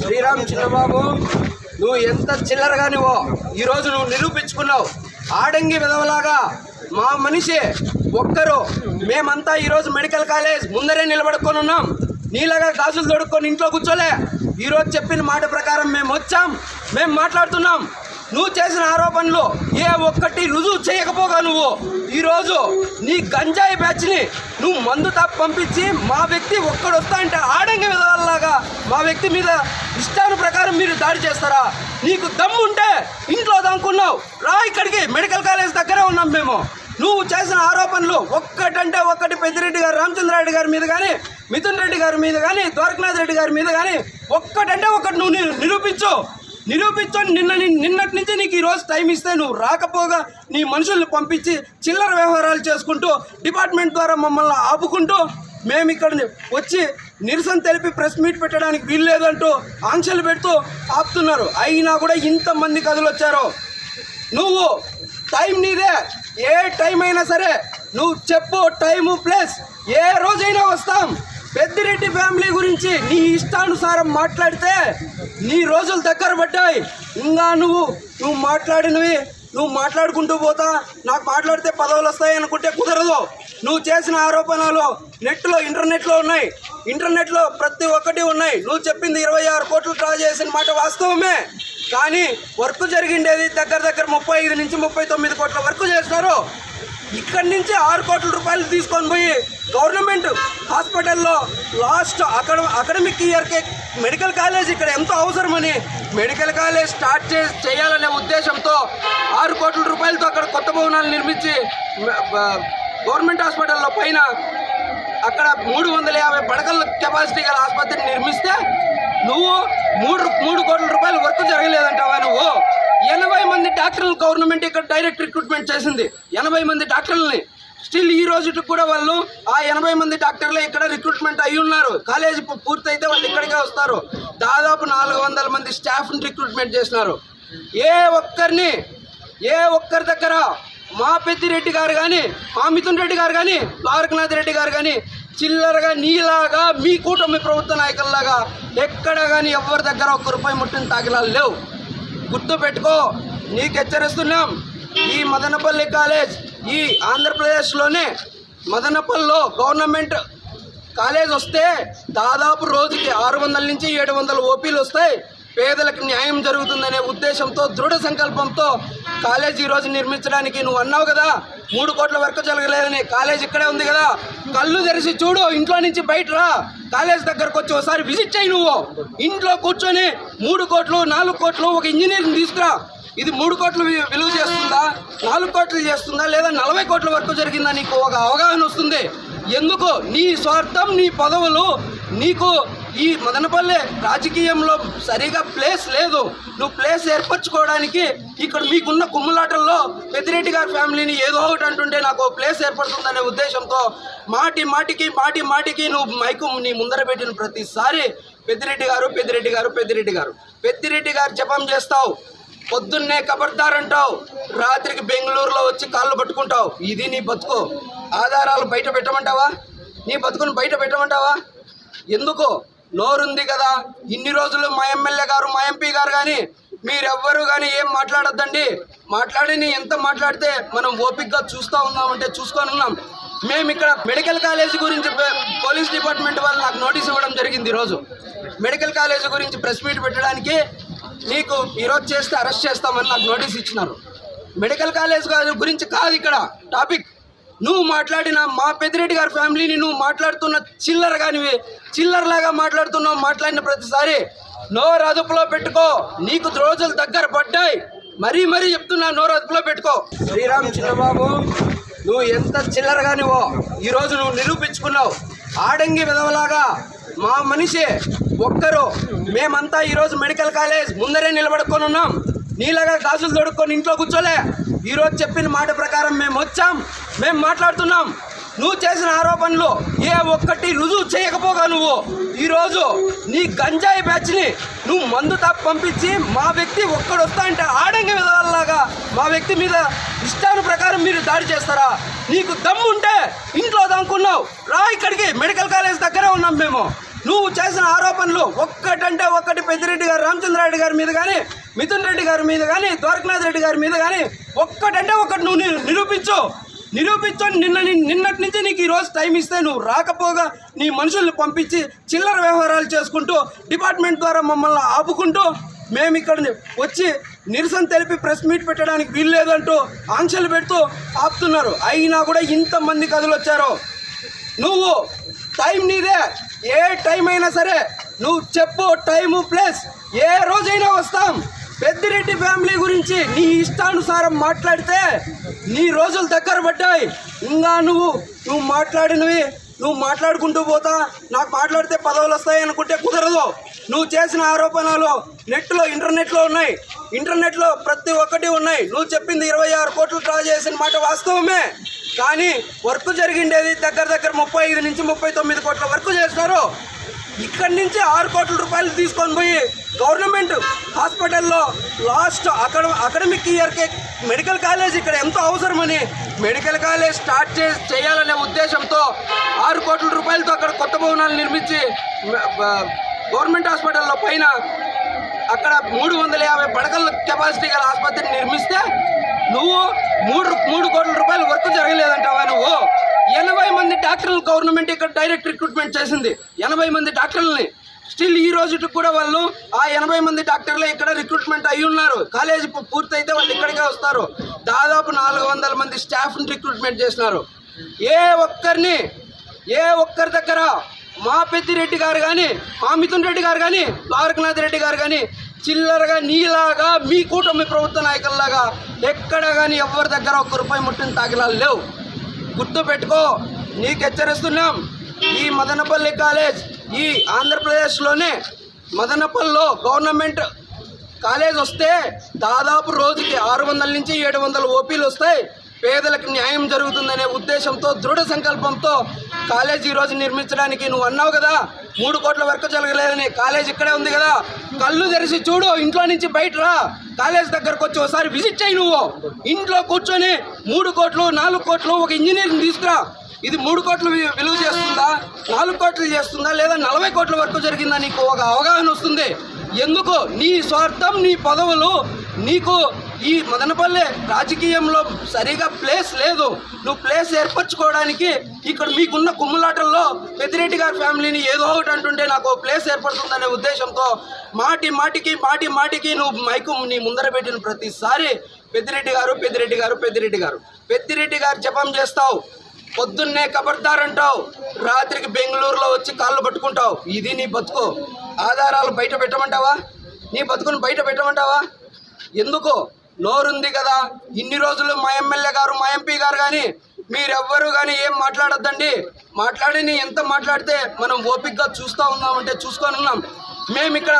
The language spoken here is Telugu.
శ్రీరామ్ చిన్నబాబు నువ్వు ఎంత చిల్లరగా నువ్వు ఈరోజు నువ్వు నిరూపించుకున్నావు. ఆడంగి విధవలాగా మా మనిషి ఒక్కరు మేమంతా ఈరోజు మెడికల్ కాలేజ్ ముందరే నిలబడుకొని ఉన్నాం. నీలాగా గాజులు తొడుక్కొని ఇంట్లో కూర్చోలే. ఈరోజు చెప్పిన మాట ప్రకారం మేము వచ్చాం మేము మాట్లాడుతున్నాం. నువ్వు చేసిన ఆరోపణలు ఏ ఒక్కటి రుజువు చేయకపోగా నువ్వు. ఈరోజు నీ గంజాయి బ్యాచ్ని నువ్వు మందు తప్ప పంపించి మా వ్యక్తి ఒక్కడు వస్తా అంటే ఆడంగి విధాలలాగా మా వ్యక్తి మీద ఇష్టాను ప్రకారం మీరు దాడి చేస్తారా? నీకు దమ్ము ఉంటే ఇంట్లో దమ్ముకున్నావు రా ఇక్కడికి మెడికల్ కాలేజ్ దగ్గరే ఉన్నాం మేము. నువ్వు చేసిన ఆరోపణలు ఒక్కటంటే ఒక్కటి పెద్దిరెడ్డి గారు రామచంద్రారెడ్డి గారి మీద కానీ మిథున్ రెడ్డి గారి మీద కానీ ద్వారకనాథ్ రెడ్డి గారి మీద కానీ ఒక్కటంటే ఒక్కటి నువ్వు నిరూపించు. నిరూపించు నిన్న నిన్నటి నుంచి నీకు ఈరోజు టైం ఇస్తే నువ్వు రాకపోగా నీ మనుషుల్ని పంపించి చిల్లర వ్యవహారాలు చేసుకుంటూ డిపార్ట్మెంట్ ద్వారా మమ్మల్ని ఆపుకుంటూ మేము ఇక్కడ వచ్చి నిరసన తెలిపి ప్రెస్ మీట్ పెట్టడానికి వీల్లేదంటూ ఆంక్షలు పెడుతూ ఆపుతున్నారు. అయినా కూడా ఇంతమంది కథలు వచ్చారు. నువ్వు టైం నీదే. ఏ టైం అయినా సరే నువ్వు చెప్పు టైము ప్లస్. ఏ రోజైనా వస్తాం. పెద్దిరెడ్డి ఫ్యామిలీ గురించి నీ ఇష్టానుసారం మాట్లాడితే నీ రోజులు దగ్గర పడ్డాయి. ఇంకా నువ్వు నువ్వు మాట్లాడినవి నువ్వు మాట్లాడుకుంటూ పోతా. నాకు మాట్లాడితే పదవులు వస్తాయి అనుకుంటే కుదరదు. నువ్వు చేసిన ఆరోపణలు నెట్లో ఇంటర్నెట్లో ఉన్నాయి. ఇంటర్నెట్లో ప్రతి ఒక్కటి ఉన్నాయి. నువ్వు చెప్పింది ఇరవై ఆరు కోట్లు డ్రా చేసిన మాట వాస్తవమే. కానీ వర్క్ జరిగిండేది దగ్గర దగ్గర ముప్పై ఐదు నుంచి ముప్పై తొమ్మిది కోట్ల వర్క్ చేస్తారు. ఇక్కడి నుంచి ఆరు కోట్ల రూపాయలు తీసుకొని పోయి గవర్నమెంట్ హాస్పిటల్లో లాస్ట్ అక్కడ అకాడమిక్ ఇయర్కి మెడికల్ కాలేజ్ ఇక్కడ ఎంతో అవసరమని మెడికల్ కాలేజ్ స్టార్ట్ చే చేయాలనే ఉద్దేశంతో ఆరు కోట్ల రూపాయలతో అక్కడ కొత్త భవనాలు నిర్మించి గవర్నమెంట్ హాస్పిటల్లో పైన అక్కడ మూడు వందల యాభై పడకల కెపాసిటీ గల ఆసుపత్రిని నిర్మిస్తే నువ్వు మూడు మూడు కోట్ల రూపాయలు వర్క్ జరగలేదంటావా నువ్వు? ఎనభై మంది డాక్టర్లు గవర్నమెంట్ ఇక్కడ డైరెక్ట్ రిక్రూట్మెంట్ చేసింది. ఎనభై మంది డాక్టర్లని. స్టిల్ ఈ రోజుకి కూడా వాళ్ళు ఆ ఎనభై మంది డాక్టర్లు ఇక్కడ రిక్రూట్మెంట్ అయి ఉన్నారు. కాలేజీ పూర్తయితే వాళ్ళు ఇక్కడికే వస్తారు. దాదాపు నాలుగు వందల మంది స్టాఫ్ని రిక్రూట్మెంట్ చేసినారు. ఏ ఒక్కరిని ఏ ఒక్కరి దగ్గర మా పెద్దిరెడ్డి గారు కానీ మా మిథున్ రెడ్డి గారు కానీ ద్వారకనాథ్ రెడ్డి గారు కానీ చిల్లరగా నీలాగా మీ కూటమి ప్రభుత్వ నాయకుల్లాగా ఎక్కడ కానీ ఎవరి దగ్గర ఒక్క రూపాయి ముట్టిన తాగిలాలు లేవు. గుర్తు పెట్టుకో నీకు హెచ్చరిస్తున్నాం ఈ మదనపల్లి కాలేజ్ ఈ ఆంధ్రప్రదేశ్లోనే మదనపల్లిలో గవర్నమెంట్ కాలేజ్ వస్తే దాదాపు రోజుకి ఆరు వందల నుంచి ఏడు వందల ఓపీలు వస్తాయి. పేదలకు న్యాయం జరుగుతుందనే ఉద్దేశంతో దృఢ సంకల్పంతో కాలేజీ ఈరోజు నిర్మించడానికి నువ్వు అన్నావు కదా. మూడు కోట్ల వరకు జరగలేదని కాలేజ్ ఇక్కడే ఉంది కదా. కళ్ళు తెరిచి చూడు ఇంట్లో నుంచి బయట రా. కాలేజ్ దగ్గరకు వచ్చి ఒకసారి విజిట్ చేయి నువ్వు. ఇంట్లో కూర్చొని మూడు కోట్లు నాలుగు కోట్లు ఒక ఇంజనీర్ని తీసుకురా. ఇది మూడు కోట్లు విలువ చేస్తుందా? నాలుగు కోట్లు చేస్తుందా? లేదా నలభై కోట్ల వరకు జరిగిందా? నీకు ఒక అవగాహన వస్తుంది. ఎందుకు నీ స్వార్థం నీ పదవులు నీకు ఈ మదనపల్లె రాజకీయంలో సరిగా ప్లేస్ లేదు. నువ్వు ప్లేస్ ఏర్పరచుకోవడానికి ఇక్కడ మీకున్న కుమ్ములాటల్లో పెద్దిరెడ్డి గారి ఫ్యామిలీని ఏదో ఒకటి అంటుంటే నాకు ప్లేస్ ఏర్పడుతుందనే ఉద్దేశంతో మాటి మాటికి మాటి మాటికి నువ్వు మైకు నీ ముందర పెట్టిన ప్రతిసారి పెద్దిరెడ్డి గారు పెద్దిరెడ్డి గారు పెద్దిరెడ్డి గారు పెద్దిరెడ్డి గారు జపం చేస్తావు. పొద్దున్నే కబర్దార్ అంటావు రాత్రికి బెంగళూరులో వచ్చి కాళ్ళు పట్టుకుంటావు. ఇది నీ బతుకు. ఆధారాలు బయట పెట్టమంటావా? నీ బతుకుని బయట పెట్టమంటావా? ఎందుకు? నోరుంది కదా. ఇన్ని రోజులు మా ఎమ్మెల్యే గారు మా ఎంపీ గారు కానీ మీరెవ్వరు కానీ ఏం మాట్లాడొద్దండి. మాట్లాడిని ఎంత మాట్లాడితే మనం ఓపిక్గా చూస్తూ ఉన్నామంటే చూసుకొని ఉన్నాం. మేము ఇక్కడ మెడికల్ కాలేజీ గురించి పోలీస్ డిపార్ట్మెంట్ వాళ్ళు నాకు నోటీస్ ఇవ్వడం జరిగింది ఈరోజు. మెడికల్ కాలేజీ గురించి ప్రెస్ మీట్ పెట్టడానికి నీకు ఈరోజు చేస్తే అరెస్ట్ చేస్తామని నాకు నోటీస్ ఇచ్చినారు. మెడికల్ కాలేజ్ గురించి కాదు ఇక్కడ టాపిక్. నువ్వు మాట్లాడిన మా పెద్దిరెడ్డి గారి ఫ్యామిలీని నువ్వు మాట్లాడుతున్న చిల్లర కానివి చిల్లరలాగా మాట్లాడుతున్నావు మాట్లాడిన ప్రతిసారి నోరు అదుపులో పెట్టుకో నీకు రోజులు దగ్గర పడ్డాయి. మరీ మరీ చెప్తున్నా నోరు అదుపులో పెట్టుకో. శ్రీరామ్ చిన్నబాబు నువ్వు ఎంత చిల్లరగా నువ్వు ఈరోజు నువ్వు నిరూపించుకున్నావు. ఆడంగి విధవలాగా మా మనిషి ఒక్కరు మేమంతా ఈరోజు మెడికల్ కాలేజ్ ముందరే నిలబడుకొని ఉన్నాం. నీలాగా గాజులు తొడుక్కొని ఇంట్లో కూర్చోలే. ఈరోజు చెప్పిన మాట ప్రకారం మేము వచ్చాం మేము మాట్లాడుతున్నాం. నువ్వు చేసిన ఆరోపణలు ఏ ఒక్కటి రుజువు చేయకపోగా నువ్వు. ఈరోజు నీ గంజాయి బ్యాచ్ని నువ్వు మందు తప్ప పంపించి మా వ్యక్తి ఒక్కడు వస్తా అంటే ఆడంగి విధాలలాగా మా వ్యక్తి మీద ఇష్టాను ప్రకారం మీరు దాడి చేస్తారా? నీకు దమ్ము ఉంటే ఇంట్లో దమ్ముకున్నావు రా ఇక్కడికి మెడికల్ కాలేజ్ దగ్గరే ఉన్నాం మేము. నువ్వు చేసిన ఆరోపణలు ఒక్కటంటే ఒక్కటి పెద్దిరెడ్డి గారు రామచంద్రారెడ్డి గారి మీద కానీ మిథున్ రెడ్డి గారి మీద కానీ ద్వారకనాథ్ రెడ్డి గారి మీద కానీ ఒక్కటంటే ఒక్కటి నువ్వు నిరూపించు. నిరూపించు నిన్న నిన్నటి నుంచి నీకు ఈరోజు టైం ఇస్తే నువ్వు రాకపోగా నీ మనుషుల్ని పంపించి చిల్లర వ్యవహారాలు చేసుకుంటూ డిపార్ట్మెంట్ ద్వారా మమ్మల్ని ఆపుకుంటూ మేము ఇక్కడ వచ్చి నిరసన తెలిపి ప్రెస్ మీట్ పెట్టడానికి వీల్లేదు అంటూ ఆంక్షలు పెడుతూ ఆపుతున్నారు. అయినా కూడా ఇంతమంది కథలు వచ్చారు. నువ్వు టైం నీదే. ఏ టైం అయినా సరే నువ్వు చెప్పు టైము ప్లస్. ఏ రోజైనా వస్తాం. పెద్దిరెడ్డి ఫ్యామిలీ గురించి నీ ఇష్టానుసారం మాట్లాడితే నీ రోజులు దగ్గర పడ్డాయి. ఇంకా నువ్వు నువ్వు మాట్లాడినవి నువ్వు మాట్లాడుకుంటూ పోతా. నాకు మాట్లాడితే పదవులు వస్తాయి అనుకుంటే కుదరదు. నువ్వు చేసిన ఆరోపణలు నెట్లో ఇంటర్నెట్లో ఉన్నాయి. ఇంటర్నెట్లో ప్రతి ఒక్కటి ఉన్నాయి. నువ్వు చెప్పింది ఇరవై ఆరు కోట్లు డ్రా చేసిన మాట వాస్తవమే. కానీ వర్క్ జరిగిండేది దగ్గర దగ్గర ముప్పై ఐదు నుంచి ముప్పై తొమ్మిది కోట్ల వర్క్ చేస్తారు. ఇక్కడి నుంచి ఆరు కోట్ల రూపాయలు తీసుకొని పోయి గవర్నమెంట్ హాస్పిటల్లో లాస్ట్ అక్కడ అకాడమిక్ ఇయర్కి మెడికల్ కాలేజ్ ఇక్కడ ఎంతో అవసరమని మెడికల్ కాలేజ్ స్టార్ట్ చే చేయాలనే ఉద్దేశంతో ఆరు కోట్ల రూపాయలతో అక్కడ కొత్త భవనాలు నిర్మించి గవర్నమెంట్ హాస్పిటల్లో పైన అక్కడ మూడు వందల యాభై పడకల కెపాసిటీ గల ఆసుపత్రిని నిర్మిస్తే నువ్వు మూడు మూడు కోట్ల రూపాయల వర్క్ జరగలేదంటావా నువ్వు? ఎనభై మంది డాక్టర్లు గవర్నమెంట్ ఇక్కడ డైరెక్ట్ రిక్రూట్మెంట్ చేసింది. ఎనభై మంది డాక్టర్లని. స్టిల్ ఈ రోజుకి కూడా వాళ్ళు ఆ ఎనభై మంది డాక్టర్లే ఇక్కడ రిక్రూట్మెంట్ అయి ఉన్నారు. కాలేజీ పూర్తయితే వాళ్ళు ఇక్కడికే వస్తారు. దాదాపు నాలుగు వందల మంది స్టాఫ్ని రిక్రూట్మెంట్ చేసినారు. ఏ ఒక్కరిని ఏ ఒక్కరి దగ్గర మా పెద్దిరెడ్డి గారు కానీ మా మిథున్ రెడ్డి గారు కానీ ద్వారకనాథ్ రెడ్డి గారు కానీ చిల్లరగా నీలాగా మీ కూటమి ప్రభుత్వ నాయకుల్లాగా ఎక్కడ కానీ ఎవరి దగ్గర ఒక్క రూపాయి ముట్టిన తాగిలాలు లేవు. గుర్తు పెట్టుకో నీకు హెచ్చరిస్తున్నాం ఈ మదనపల్లి కాలేజ్ ఈ ఆంధ్రప్రదేశ్లోనే మదనపల్లిలో గవర్నమెంట్ కాలేజ్ వస్తే దాదాపు రోజుకి ఆరు వందల నుంచి ఏడు వందల ఓపీలు వస్తాయి. పేదలకు న్యాయం జరుగుతుందనే ఉద్దేశంతో దృఢ సంకల్పంతో కాలేజీ ఈరోజు నిర్మించడానికి నువ్వు అన్నావు కదా? మూడు కోట్ల వరకు జరగలేదని. కాలేజ్ ఇక్కడే ఉంది కదా? కళ్ళు తెరిచి చూడు ఇంట్లో నుంచి బయట రా. కాలేజ్ దగ్గరకు వచ్చి ఒకసారి విజిట్ చేయి నువ్వు. ఇంట్లో కూర్చొని మూడు కోట్లు నాలుగు కోట్లు ఒక ఇంజనీర్ని తీసుకురా. ఇది మూడు కోట్లు విలువ చేస్తుందా? నాలుగు కోట్లు చేస్తుందా? లేదా నలభై కోట్ల వరకు జరిగిందా? నీకు ఒక అవగాహన వస్తుంది. ఎందుకు? నీ స్వార్థం నీ పదవులు నీకు ఈ మదనపల్లె రాజకీయంలో సరిగా ప్లేస్ లేదు. నువ్వు ప్లేస్ ఏర్పరచుకోవడానికి ఇక్కడ మీకున్న కుమ్ములాటల్లో పెద్దిరెడ్డి గారి ఫ్యామిలీని ఏదో ఒకటి అంటుంటే నాకు ప్లేస్ ఏర్పడుతుందనే ఉద్దేశంతో మాటి మాటికి మాటి మాటికి నువ్వు మైకు నీ ముందర పెట్టిన ప్రతిసారి పెద్దిరెడ్డి గారు పెద్దిరెడ్డి గారు పెద్దిరెడ్డి గారు. పెద్దిరెడ్డి గారు జపం చేస్తావు. పొద్దున్నే కబడతారంటావు రాత్రికి బెంగళూరులో వచ్చి కాళ్ళు పట్టుకుంటావు. ఇది నీ బతుకు. ఆధారాలు బయట పెట్టమంటావా? నీ బతుకుని బయట పెట్టమంటావా? ఎందుకో? నోరుంది కదా. ఇన్ని రోజులు మా ఎమ్మెల్యే గారు మా ఎంపీ గారు కానీ మీరెవ్వరు కానీ ఏం మాట్లాడొద్దండి. మాట్లాడిని ఎంత మాట్లాడితే మనం ఓపిక్గా చూస్తూ ఉన్నామంటే చూసుకొని ఉన్నాం. మేము ఇక్కడ